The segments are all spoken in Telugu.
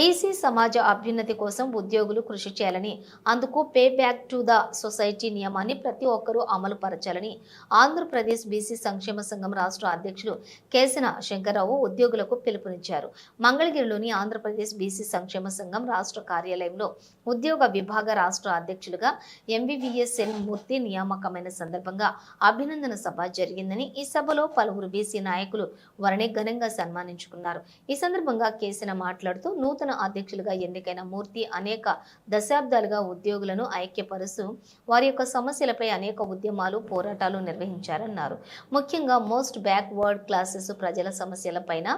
బీసీ సమాజ అభ్యున్నతి కోసం ఉద్యోగులు కృషి చేయాలని అందుకు pay back to the society నియమాన్ని ప్రతి ఒక్కరూ అమలు పరచాలని ఆంధ్రప్రదేశ్ బీసీ సంక్షేమ సంఘం రాష్ట్ర అధ్యక్షులు కేసిన శంకర్రావు ఉద్యోగులకు పిలుపునిచ్చారు. మంగళగిరిలోని ఆంధ్రప్రదేశ్ బీసీ సంక్షేమ సంఘం రాష్ట్ర కార్యాలయంలో ఉద్యోగ విభాగ రాష్ట్ర అధ్యక్షులుగా ఎంబీబీఎస్ఎల్ మూర్తి నియామకమైన సందర్భంగా అభినందన సభ జరిగిందని ఈ సభలో పలువురు బీసీ నాయకులు వారిని ఘనంగా సన్మానించుకున్నారు. ఈ సందర్భంగా కేసిన మాట్లాడుతూ నూతన అధ్యక్షులుగా ఎన్నికైన మూర్తి అనేక దశాబ్దాలుగా ఉద్యోగులను ఐక్యపరుస్తూ వారి యొక్క సమస్యలపై అనేక ఉద్యమాలు పోరాటాలు నిర్వహించారన్నారు. ముఖ్యంగా మోస్ట్ బ్యాక్వర్డ్ క్లాసెస్ ప్రజల సమస్యలపైన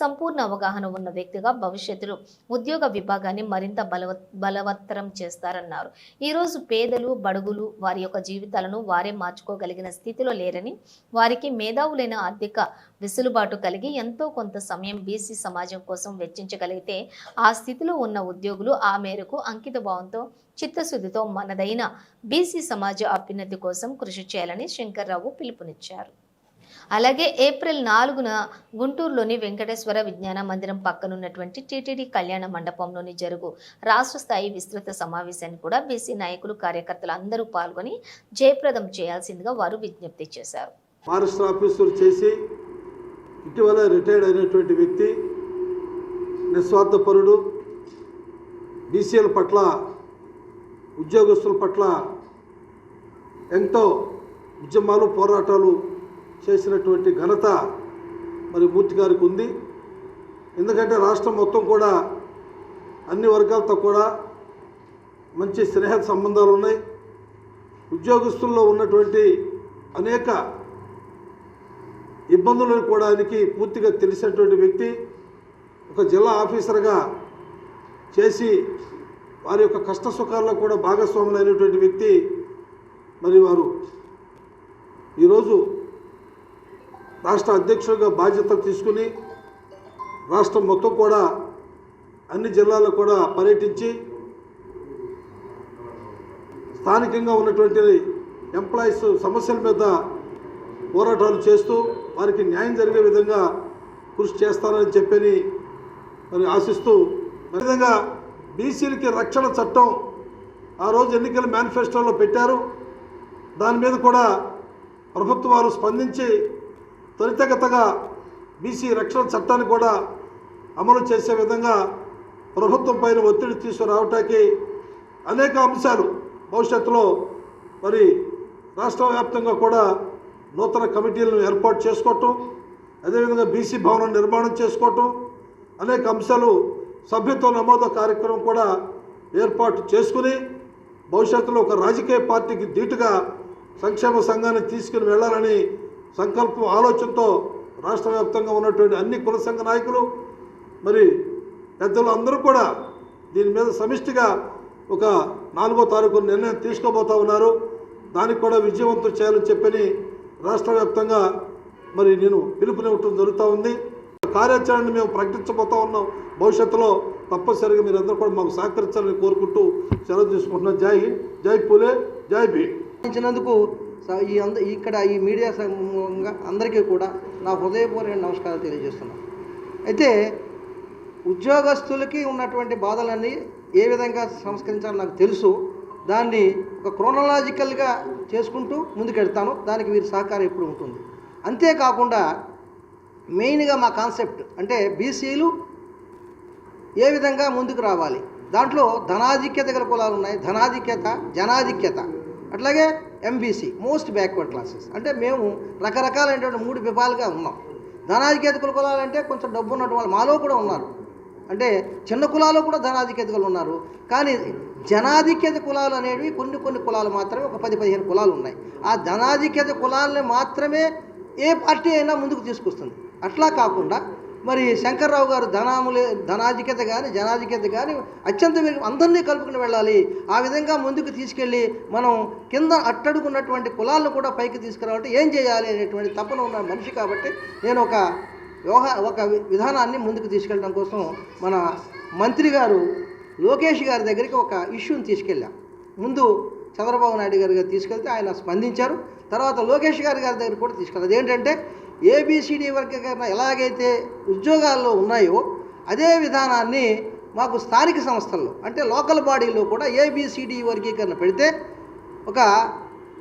సంపూర్ణ అవగాహన ఉన్న వ్యక్తిగా భవిష్యత్తులో ఉద్యోగ విభాగాన్ని మరింత బలవ బలవత్తరం చేస్తారన్నారు. ఈరోజు పేదలు బడుగులు వారి యొక్క జీవితాలను వారే మార్చుకోగలిగిన స్థితిలో లేరని వారికి మేధావులైన ఆర్థిక వెసులుబాటు కలిగి ఎంతో కొంత సమయం బీసీ సమాజం కోసం వెచ్చించగలిగితే ఆ స్థితిలో ఉన్న ఉద్యోగులు ఆ మేరకు అంకిత భావంతో చిత్తశుద్ధితో మనదైన బీసీ సమాజ అభ్యున్నతి కోసం కృషి చేయాలని శంకర్రావు పిలుపునిచ్చారు. అలాగే ఏప్రిల్ నాలుగున గుంటూరులోని వెంకటేశ్వర విజ్ఞాన మందిరం పక్కనున్నటువంటి టీటీడీ కళ్యాణ మండపంలోని జరుగు రాష్ట్ర స్థాయి విస్తృత సమావేశాన్ని కూడా బీసీ నాయకులు కార్యకర్తలు అందరూ పాల్గొని జయప్రదం చేయాల్సిందిగా వారు విజ్ఞప్తి చేశారు. చేసి ఇటీవల రిటైర్డ్ అయినటువంటి వ్యక్తి నిస్వార్థపరుడు బీసీఎల్ పట్ల ఉద్యోగస్తుల పట్ల ఎంతో ఉద్యమాలు పోరాటాలు చేసినటువంటి ఘనత మరి మూర్తి గారికి ఉంది. ఎందుకంటే రాష్ట్రం మొత్తం కూడా అన్ని వర్గాలతో కూడా మంచి స్నేహ సంబంధాలు ఉన్నాయి. ఉద్యోగస్తుల్లో ఉన్నటువంటి అనేక ఇబ్బందులు ఎదుర్కోవడానికి పూర్తిగా తెలిసినటువంటి వ్యక్తి ఒక జిల్లా ఆఫీసర్గా చేసి వారి యొక్క కష్ట సుఖాల్లో కూడా భాగస్వాములు అయినటువంటి వ్యక్తి మరి వారు. ఈరోజు రాష్ట్ర అధ్యక్షుడిగా బాధ్యతలు తీసుకుని రాష్ట్రం మొత్తం కూడా అన్ని జిల్లాల్లో కూడా పర్యటించి స్థానికంగా ఉన్నటువంటి ఎంప్లాయీస్ సమస్యల మీద పోరాటాలు చేస్తూ వారికి న్యాయం జరిగే విధంగా కృషి చేస్తానని చెప్పని మరి ఆశిస్తూ విధంగా బీసీలకి రక్షణ చట్టం ఆ రోజు ఎన్నికల మేనిఫెస్టోలో పెట్టారు. దాని మీద కూడా ప్రభుత్వం వారు స్పందించి త్వరితగతగా బీసీ రక్షణ చట్టాన్ని కూడా అమలు చేసే విధంగా ప్రభుత్వం పైన ఒత్తిడి తీసుకురావటానికి అనేక అంశాలు భవిష్యత్తులో మరి రాష్ట్ర వ్యాప్తంగా కూడా నూతన కమిటీలను ఏర్పాటు చేసుకోవటం అదేవిధంగా బీసీ భవనం నిర్మాణం చేసుకోవటం అనేక అంశాలు సభ్యత్వ నమోదు కార్యక్రమం కూడా ఏర్పాటు చేసుకుని భవిష్యత్తులో ఒక రాజకీయ పార్టీకి ధీటుగా సంక్షేమ సంఘాన్ని తీసుకుని వెళ్ళాలని సంకల్పం ఆలోచనతో రాష్ట్ర వ్యాప్తంగా ఉన్నటువంటి అన్ని కుల సంఘ నాయకులు మరి పెద్దలు అందరూ కూడా దీని మీద సమిష్టిగా ఒక నాలుగో తారీఖు నిర్ణయం తీసుకోబోతా ఉన్నారు. దానికి కూడా విజయవంతం చేయాలని చెప్పని రాష్ట్ర వ్యాప్తంగా మరి నేను పిలుపునివ్వటం జరుగుతూ ఉంది. కార్యాచరణని మేము ప్రకటించబోతా ఉన్నాం. భవిష్యత్తులో తప్పనిసరిగా మీరందరూ కూడా మాకు సహకరించాలని కోరుకుంటూ సెలవు తీసుకుంటున్నాం. జై హింద్ జై పూలే జై భీమ్. ఇచ్చినందుకు ఈ అంద ఇక్కడ ఈ మీడియా సమూహంగా అందరికీ కూడా నా హృదయపూర్వక నమస్కారాలు తెలియజేస్తున్నాను. అయితే ఉద్యోగస్తులకి ఉన్నటువంటి బాధలన్నీ ఏ విధంగా సంస్కరించాలో నాకు తెలుసు. దాన్ని ఒక క్రోనలాజికల్గా చేసుకుంటూ ముందుకెడతాను దానికి వీరి సహకారం ఎప్పుడు ఉంటుంది. అంతేకాకుండా మెయిన్గా మా కాన్సెప్ట్ అంటే బీసీలు ఏ విధంగా ముందుకు రావాలి? దాంట్లో ధనాధిక్యత గల కులాలు ఉన్నాయి. ధనాధిక్యత జనాధిక్యత అట్లాగే ఎంబీసీ మోస్ట్ బ్యాక్వర్డ్ క్లాసెస్. అంటే మేము రకరకాలైనటువంటి మూడు విభాగాలుగా ఉన్నాం. ధనాధిక్యత కుల కొంచెం డబ్బు ఉన్నటువంటి వాళ్ళు మాలో కూడా ఉన్నారు. అంటే చిన్న కులాలు కూడా ధనాధిక్యతలు ఉన్నారు. కానీ జనాధిక్యత కులాలు అనేవి కొన్ని కొన్ని కులాలు మాత్రమే ఒక పది పదిహేను కులాలు ఉన్నాయి. ఆ ధనాధిక్యత కులాలని మాత్రమే ఏ పార్టీ అయినా ముందుకు తీసుకొస్తుంది. అట్లా కాకుండా మరి శంకర్రావు గారు ధనాములే ధనాధిక్యత కానీ జనాధిక్యత కానీ అత్యంత అందరినీ కలుపుకుని వెళ్ళాలి. ఆ విధంగా ముందుకు తీసుకెళ్ళి మనం కింద అట్టడుకున్నటువంటి కులాలను కూడా పైకి తీసుకురావాలంటే ఏం చేయాలి అనేటువంటి తపన ఉన్న మనిషి కాబట్టి నేను ఒక వ్యవహార ఒక విధానాన్ని ముందుకు తీసుకెళ్ళడం కోసం మన మంత్రి గారు లోకేష్ గారి దగ్గరికి ఒక ఇష్యూని తీసుకెళ్ళాం. ముందు చంద్రబాబు నాయుడు గారి తీసుకెళ్తే ఆయన స్పందించారు. తర్వాత లోకేష్ గారి గారి దగ్గర కూడా తీసుకెళ్ళారు అదేంటంటే ఏబిసిడి వర్గీకరణ ఎలాగైతే ఉద్యోగాల్లో ఉన్నాయో అదే విధానాన్ని మాకు స్థానిక సంస్థల్లో అంటే లోకల్ బాడీలో కూడా ఏబిసిడి వర్గీకరణ పెడితే ఒక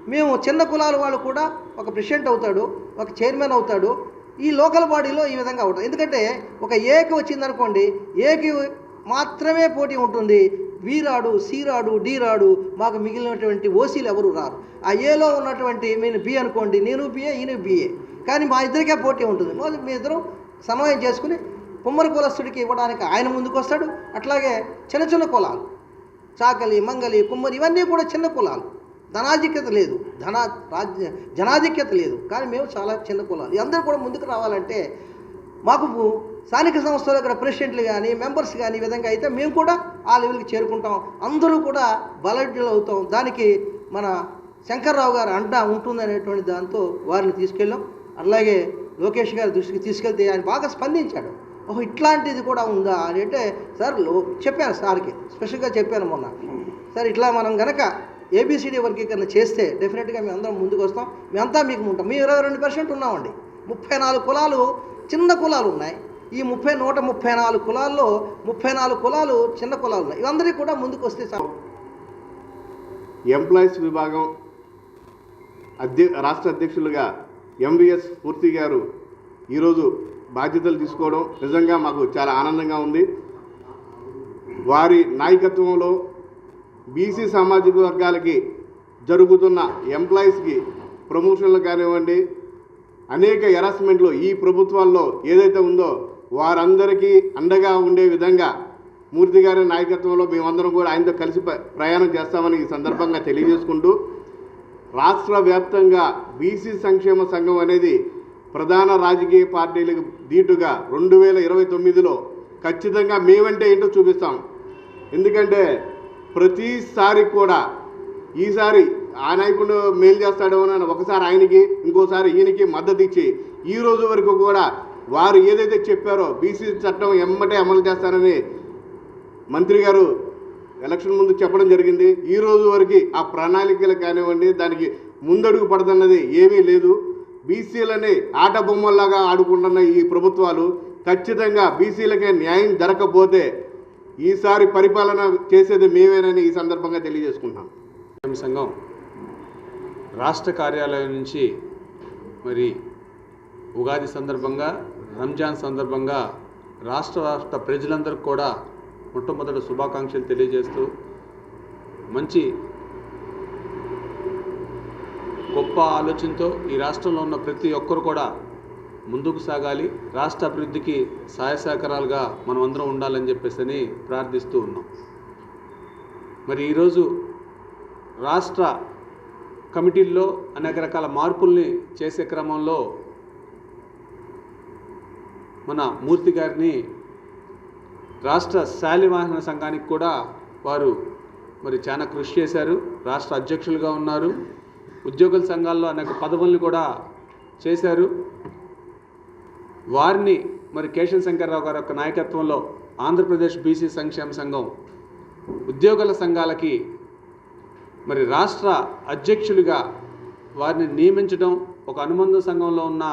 మేము చిన్న కులాల వాళ్ళు కూడా ఒక ప్రెసిడెంట్ అవుతాడు ఒక చైర్మన్ అవుతాడు ఈ లోకల్ బాడీలో ఈ విధంగా ఉంటుంది. ఎందుకంటే ఒక ఏకి వచ్చిందనుకోండి ఏకి మాత్రమే పోటీ ఉంటుంది. వీరాడు రాడు సి రాడు డి రాడు మాకు మిగిలినటువంటి ఓసీలు ఎవరు రారు. ఆ ఏలో ఉన్నటువంటి నేను బి అనుకోండి నేను బిఏ ఈయన బిఏ కానీ మా ఇద్దరికే పోటీ ఉంటుంది. మా మీ ఇద్దరం సమన్వయం చేసుకుని కుమ్మరి కులస్తుడికి ఇవ్వడానికి ఆయన ముందుకు వస్తాడు. అట్లాగే చిన్న చిన్న కులాలు చాకలి మంగలి కుమ్మరి ఇవన్నీ కూడా చిన్న కులాలు. ధనాధిక్యత లేదు. ధన రాజ్య జనాధిక్యత లేదు. కానీ మేము చాలా చిన్న కులాలు అందరూ కూడా ముందుకు రావాలంటే మాకు స్థానిక సంస్థలు ఇక్కడ ప్రెసిడెంట్లు కానీ మెంబర్స్ కానీ ఈ విధంగా అయితే మేము కూడా ఆ లెవెల్కి చేరుకుంటాం. అందరూ కూడా బలడ్యులు అవుతాం. దానికి మన శంకర్రావు గారు అండా ఉంటుందనేటువంటి దాంతో వారిని తీసుకెళ్ళాం. అలాగే లోకేష్ గారి దృష్టికి తీసుకెళ్తే ఆయన బాగా స్పందించాడు. ఓహో ఇట్లాంటిది కూడా ఉందా అని అంటే సార్లో చెప్పాను సార్కి. స్పెషల్గా చెప్పాను మొన్న. సార్ ఇట్లా మనం గనక ఏబిసిడి వర్గీకరణ చేస్తే డెఫినెట్గా మేము అందరం ముందుకు వస్తాం. మేమంతా మీకు ఉంటాం. మేము ఇరవై రెండు పర్సెంట్ ఉన్నామండి. ముప్పై నాలుగు కులాలు చిన్న కులాలు ఉన్నాయి. ఈ ముప్పై నూట ముప్పై నాలుగు కులాల్లో ముప్పై నాలుగు కులాలు చిన్న కులాలు ఉన్నాయి. ఇవందరికీ కూడా ముందుకు వస్తే చాలు. ఎంప్లాయీస్ విభాగం అధ్య రాష్ట్ర అధ్యక్షులుగా ఎంవిఎస్ పూర్తి గారు ఈరోజు బాధ్యతలు తీసుకోవడం నిజంగా మాకు చాలా ఆనందంగా ఉంది. వారి నాయకత్వంలో బీసీ సామాజిక వర్గాలకి జరుగుతున్న ఎంప్లాయీస్కి ప్రమోషన్లు కానివ్వండి అనేక హెరాస్మెంట్లు ఈ ప్రభుత్వాల్లో ఏదైతే ఉందో వారందరికీ అండగా ఉండే విధంగా మూర్తి గారి నాయకత్వంలో మేమందరం కూడా ఆయనతో కలిసి ప్రయాణం చేస్తామని ఈ సందర్భంగా తెలియజేసుకుంటూ రాష్ట్ర వ్యాప్తంగా బీసీ సంక్షేమ సంఘం అనేది ప్రధాన రాజకీయ పార్టీలకు దీటుగా రెండు వేల ఇరవై తొమ్మిదిలో ఖచ్చితంగా మేమంటే ఏంటో చూపిస్తాం. ఎందుకంటే ప్రతిసారి కూడా ఈసారి ఆ నాయకుడు మేలు చేస్తాడో అని ఒకసారి ఆయనకి ఇంకోసారి ఈయనకి మద్దతు ఇచ్చి ఈ రోజు వరకు కూడా వారు ఏదైతే చెప్పారో బీసీ చట్టం ఎమ్మటే అమలు చేస్తారని మంత్రి గారు ఎలక్షన్ ముందు చెప్పడం జరిగింది. ఈ రోజు వరకు ఆ ప్రణాళికలు కానివ్వండి దానికి ముందడుగు పడుతున్నది ఏమీ లేదు. బీసీలని ఆట బొమ్మల్లాగా ఆడుకుంటున్న ఈ ప్రభుత్వాలు ఖచ్చితంగా బీసీలకే న్యాయం జరగకపోతే ఈసారి పరిపాలన చేసేది మేమేనని ఈ సందర్భంగా తెలియజేసుకుంటున్నాం. సంఘం? రాష్ట్ర కార్యాలయం నుంచి మరి ఉగాది సందర్భంగా రంజాన్ సందర్భంగా రాష్ట్ర రాష్ట్ర ప్రజలందరికీ కూడా మొట్టమొదటి శుభాకాంక్షలు తెలియజేస్తూ మంచి గొప్ప ఆలోచనతో ఈ రాష్ట్రంలో ఉన్న ప్రతి ఒక్కరు కూడా ముందుకు సాగాలి. రాష్ట్ర అభివృద్ధికి సహాయ సహకారాలుగా మనం అందరం ఉండాలని చెప్పేసి ప్రార్థిస్తూ ఉన్నాం. మరి ఈరోజు రాష్ట్ర కమిటీల్లో అనేక రకాల మార్పుల్ని చేసే క్రమంలో మన మూర్తి గారిని రాష్ట్ర శాలివాహన సంఘానికి కూడా వారు మరి చాలా కృషి చేశారు. రాష్ట్ర అధ్యక్షులుగా ఉన్నారు. ఉద్యోగుల సంఘాల్లో అనేక పదవుల్ని కూడా చేశారు. వారిని మరి కేశవ శంకర్రావు గారి యొక్క నాయకత్వంలో ఆంధ్రప్రదేశ్ బీసీ సంక్షేమ సంఘం ఉద్యోగుల సంఘాలకి మరి రాష్ట్ర అధ్యక్షులుగా వారిని నియమించడం ఒక అనుబంధ సంఘంలో ఉన్న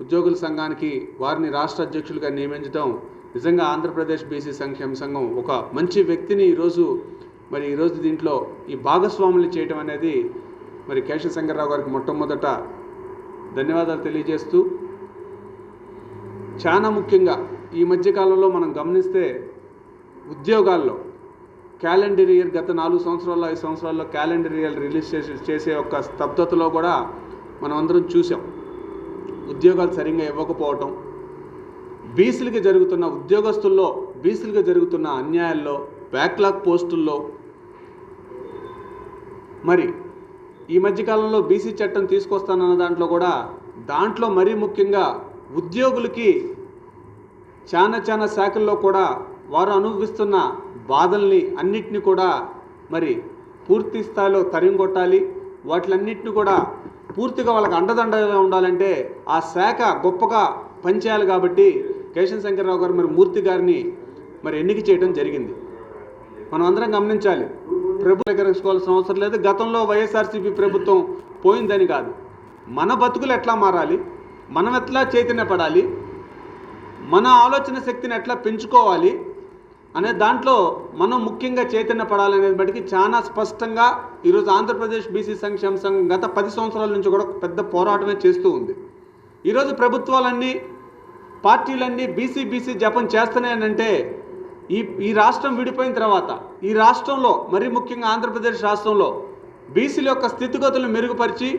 ఉద్యోగుల సంఘానికి వారిని రాష్ట్ర అధ్యక్షులుగా నియమించడం నిజంగా ఆంధ్రప్రదేశ్ బీసీ సంక్షేమ సంఘం ఒక మంచి వ్యక్తిని ఈరోజు మరి ఈరోజు దీంట్లో ఈ భాగస్వాములు చేయటం అనేది మరి కేశవ శంకర్రావు గారికి మొట్టమొదట ధన్యవాదాలు తెలియజేస్తూ చాలా ముఖ్యంగా ఈ మధ్యకాలంలో మనం గమనిస్తే ఉద్యోగాల్లో క్యాలెండర్ ఇయర్ గత నాలుగు సంవత్సరాల్లో ఐదు సంవత్సరాల్లో క్యాలెండర్ ఇయర్ రిలీజ్ చేసే చేసే ఒక స్తబ్దతలో కూడా మనం అందరం చూసాం ఉద్యోగాలు సరిగ్గా ఇవ్వకపోవటం బీసీలకి జరుగుతున్న ఉద్యోగస్తుల్లో బీసీలుగా జరుగుతున్న అన్యాయాల్లో బ్యాక్లాగ్ పోస్టుల్లో. మరి ఈ మధ్యకాలంలో బీసీ చట్టం తీసుకొస్తానన్న దాంట్లో కూడా దాంట్లో మరీ ముఖ్యంగా ఉద్యోగులకి చాలా చాలా శాఖల్లో కూడా వారు అనుభవిస్తున్న బాధల్ని అన్నిటిని కూడా మరి పూర్తి స్థాయిలో తరిమి కొట్టాలి కూడా పూర్తిగా వాళ్ళకి అండదండగా ఉండాలంటే ఆ శాఖ గొప్పగా పనిచేయాలి కాబట్టి కేశవ శంకర్రావు గారు మరి మూర్తి గారిని మరి ఎన్నిక చేయడం జరిగింది. మనం అందరం గమనించాలి. ప్రభుత్వం అవసరం లేదు. గతంలో వైఎస్ఆర్సీపీ ప్రభుత్వం పోయిందని కాదు. మన బతుకులు ఎట్లా మారాలి? మనం ఎట్లా చైతన్యపడాలి? మన ఆలోచన శక్తిని ఎట్లా పెంచుకోవాలి? అనే దాంట్లో మనం ముఖ్యంగా చైతన్య పడాలనేది బట్టి చాలా స్పష్టంగా ఈరోజు ఆంధ్రప్రదేశ్ బీసీ సంక్షేమ సంఘం గత పది సంవత్సరాల నుంచి కూడా ఒక పెద్ద పోరాటమే చేస్తూ ఉంది. ఈరోజు ప్రభుత్వాలన్నీ పార్టీలన్నీ బీసీ బీసీ జపం చేస్తున్నాయనంటే ఈ ఈ రాష్ట్రం విడిపోయిన తర్వాత ఈ రాష్ట్రంలో మరీ ముఖ్యంగా ఆంధ్రప్రదేశ్ రాష్ట్రంలో బీసీల యొక్క స్థితిగతులను మెరుగుపరిచి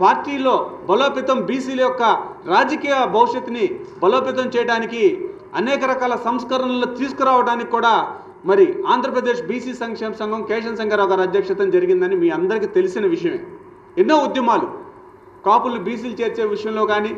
పార్టీలో బలోపేతం బీసీల యొక్క రాజకీయ భవిష్యత్తుని బలోపేతం చేయడానికి అనేక రకాల సంస్కరణలు తీసుకురావడానికి కూడా మరి ఆంధ్రప్రదేశ్ బీసీ సంక్షేమ సంఘం కేశవ శంకరరావు గారి అధ్యక్షతన జరిగిందని మీ అందరికీ తెలిసిన విషయమే. ఎన్నో ఉద్యమాలు కాపులు బీసీలు చేర్చే విషయంలో కానీ